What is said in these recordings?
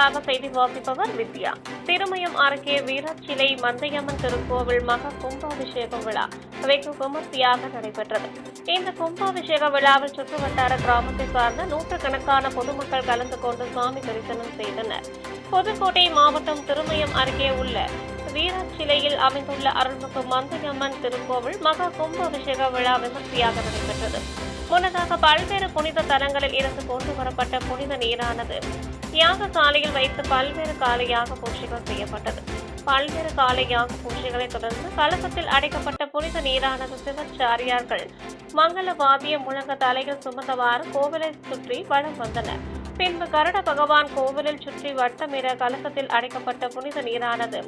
உங்களுக்காக செய்தி வாசிப்பவர் வித்யா. திருமயம் அருகே வீரச்சிலை மந்தையம்மன் திருக்கோவில் மக கும்பாபிஷேக விழா வெகு விமர்சையாக நடைபெற்றது. இந்த கும்பாபிஷேக விழாவில் சுற்றுவட்டார கிராமத்தை சார்ந்த நூற்றுக்கணக்கான பொதுமக்கள் கலந்து கொண்டு சுவாமி தரிசனம் செய்தனர். புதுக்கோட்டை மாவட்டம் திருமயம் அருகே உள்ள வீரச்சிலையில் அமைந்துள்ள அருள்மிகு மந்தையம்மன் திருக்கோவில் மகா கும்பாபிஷேக விழா விமர்சையாக நடைபெற்றது. முன்னதாக பல்வேறு புனித தலங்களில் இருந்து கொண்டு வரப்பட்ட புனித நீரானது யாகசாலையில் வைத்து பல்வேறு கால யாக பூஜைகள் செய்யப்பட்டது. பல்வேறு கால யாக பூஜைகளை தொடர்ந்து கலசத்தில் அடைக்கப்பட்ட புனித நீரானது சிவச்சாரியார்கள் மங்கள வாத்திய முழங்க தலையில் சுமந்தவாறு கோவிலை சுற்றி வலம் வந்தனர். பின்பு கருட பகவான் கோவிலில் சுற்றி வட்டமிட கலசத்தில் அடைக்கப்பட்ட புனித நீரானது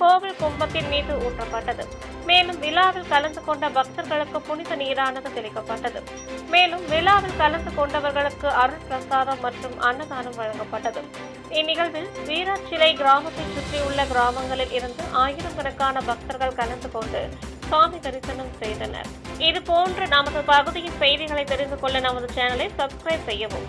கோவில் கும்பத்தின் மீது ஊற்றப்பட்டது. மேலும் விழாவில் கலந்து கொண்ட பக்தர்களுக்கு புனித நீரானது தெளிக்கப்பட்டது. மேலும் விழாவில் கலந்து கொண்டவர்களுக்கு அருள் பிரசாதம் மற்றும் அன்னதானம் வழங்கப்பட்டது. இந்நிகழ்வில் வீராச்சிலை கிராமத்தை சுற்றியுள்ள கிராமங்களில் இருந்து ஆயிரக்கணக்கான பக்தர்கள் கலந்து கொண்டு சுவாமி தரிசனம் செய்தனர். இது போன்று நமது பகுதியின் செய்திகளை தெரிந்து கொள்ள நமது சேனலை சப்ஸ்கிரைப் செய்யவும்.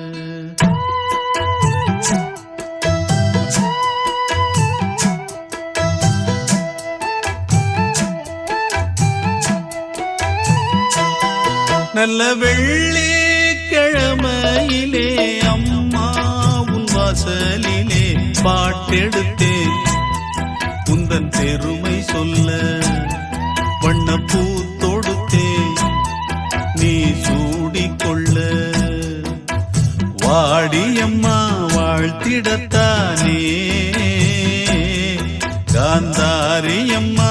நல்ல வெள்ளி கிழமையிலே அம்மா உன் வாசலிலே பாட்டெடுத்தேன் உந்தன் பெருமை சொல்ல வண்ணப்பூ தொடுத்தேன் நீ சூடிக்கொள்ள. வாடியம்மா வாழ்த்திடத்தானே காந்தாரியம்மா